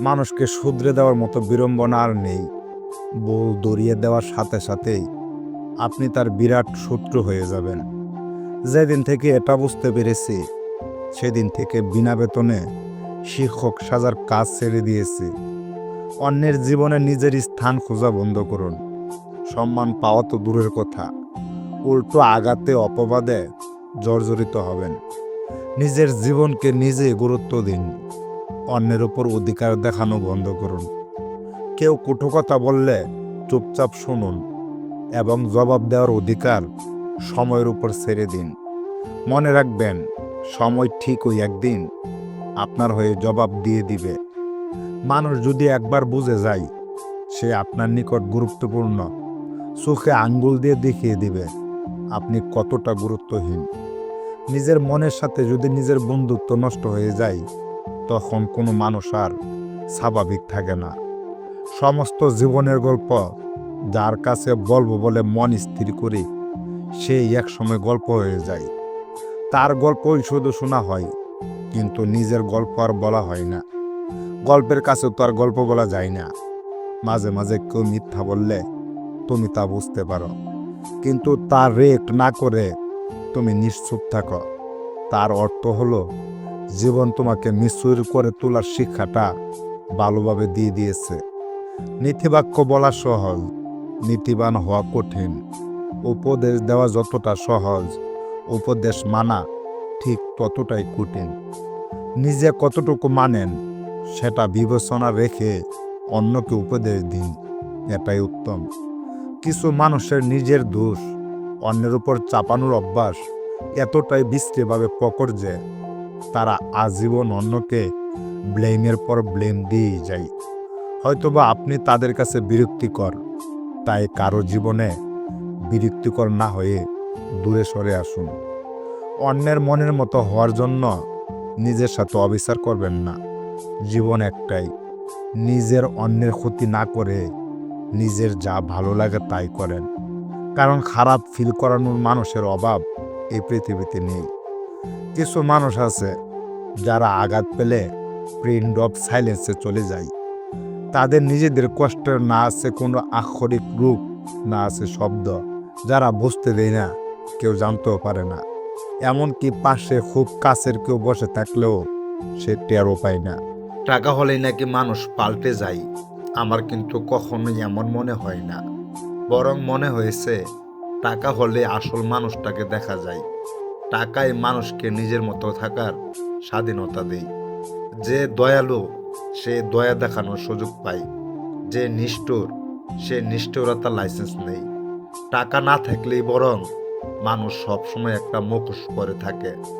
মানুষকে শুধরে দেওয়ার মতো বিড়ম্বনা আর নেই। বউ দড়িয়ে দেওয়ার সাথে সাথেই আপনি তার বিরাট শত্রু হয়ে যাবেন। যেদিন থেকে এটা বুঝতে পেরেছি, সেদিন থেকে বিনা বেতনে শিক্ষক সাজার কাজ ছেড়ে দিয়েছি। অন্যের জীবনে নিজের স্থান খোঁজা বন্ধ করুন। সম্মান পাওয়া তো দূরের কথা। উল্টো আঘাতে অপবাদে জর্জরিত হবেন। নিজের জীবনকে নিজে গুরুত্ব দিন। অন্যের উপর অধিকার দেখানো বন্ধ করুন। কেউ কুটো কথা বললে চুপচাপ শুনুন এবং জবাব দেওয়ার অধিকার সময়ের উপর ছেড়ে দিন। মনে রাখবেন, সময় ঠিক ওই একদিন আপনার হয়ে জবাব দিয়ে দিবে। মানুষ যদি একবার বুঝে যায়, সে আপনার নিকট গুরুত্বপূর্ণ। চোখে আঙ্গুল দিয়ে দেখিয়ে দিবে, আপনি কতটা গুরুত্বহীন। নিজের মনের সাথে যদি নিজের বন্ধুত্ব নষ্ট হয়ে যায় তখন কোনো মানুষ আর স্বাভাবিক থাকে না। সমস্ত জীবনের গল্প যার কাছে বলব বলে মন স্থির করি, সেই একসময় গল্প হয়ে যায়। তার গল্পই শুধু শোনা হয়, কিন্তু নিজের গল্প আর বলা হয় না। গল্পের কাছে তো আর গল্প বলা যায় না। মাঝে মাঝে কেউ মিথ্যা বললে তুমি তা বুঝতে পারো। কিন্তু তার রেট না করে তুমি নিশ্চুপ থাকো। তার অর্থ হলো জীবন তোমাকে মিসুর করে তোলার শিক্ষাটা ভালোভাবে দিয়ে দিয়েছে। নীতিবাক্য বলা সহজ, নীতিবান হওয়া কঠিন। উপদেশ দেওয়া যতটা সহজ, উপদেশ মানা ঠিক ততটাই কঠিন। নিজে কতটুকু মানেন সেটা বিবেচনা রেখে অন্যকে উপদেশ দিন, এটাই উত্তম। কিছু মানুষের নিজের দোষ, অন্যের উপর চাপানোর অভ্যাস এতটাই বিশ্রীভাবে প্রকট যে তারা আজীবন অন্যকে ব্লেমের পর ব্লেম দিয়েই যায়। হয়তোবা আপনি তাদের কাছে বিরক্তিকর, তাই কারও জীবনে বিরক্তিকর না হয়ে দূরে সরে আসুন। অন্যের মনের মতো হওয়ার জন্য নিজের সাথে অবিচার করবেন না। জীবন একটাই, নিজের অন্যের ক্ষতি না করে নিজের যা ভালো লাগে তাই করেন। কারণ খারাপ ফিল করানোর মানুষের অভাব এই পৃথিবীতে নেই। কিছু মানুষ আছে যারা আঘাত পেলে প্রিন্ট অফ সাইলেন্সে চলে যায়। তাদের নিজেদের কষ্টের না আছে কোনো আক্ষরিক রূপ, না আছে শব্দ, যারা বুঝতে দেয় না, কেউ জানতেও পারে না। এমনকি পাশে খুব কাছের কেউ বসে থাকলেও সে টেরও পায় না। টাকা হলেই নাকি মানুষ পাল্টে যায়, আমার কিন্তু কখনোই এমন মনে হয় না। বরং মনে হয়েছে, টাকা হলে আসল মানুষটাকে দেখা যায়। টাকাই মানুষকে নিজের মতো থাকার স্বাধীনতা দেই। যে দয়ালু, সে দয়া দেখানোর সুযোগ পায়। যে নিষ্ঠুর, সে নিষ্ঠুরতার লাইসেন্স নেই। টাকা না থাকলেই বরং মানুষ সবসময় একটা মুখোশ করে থাকে।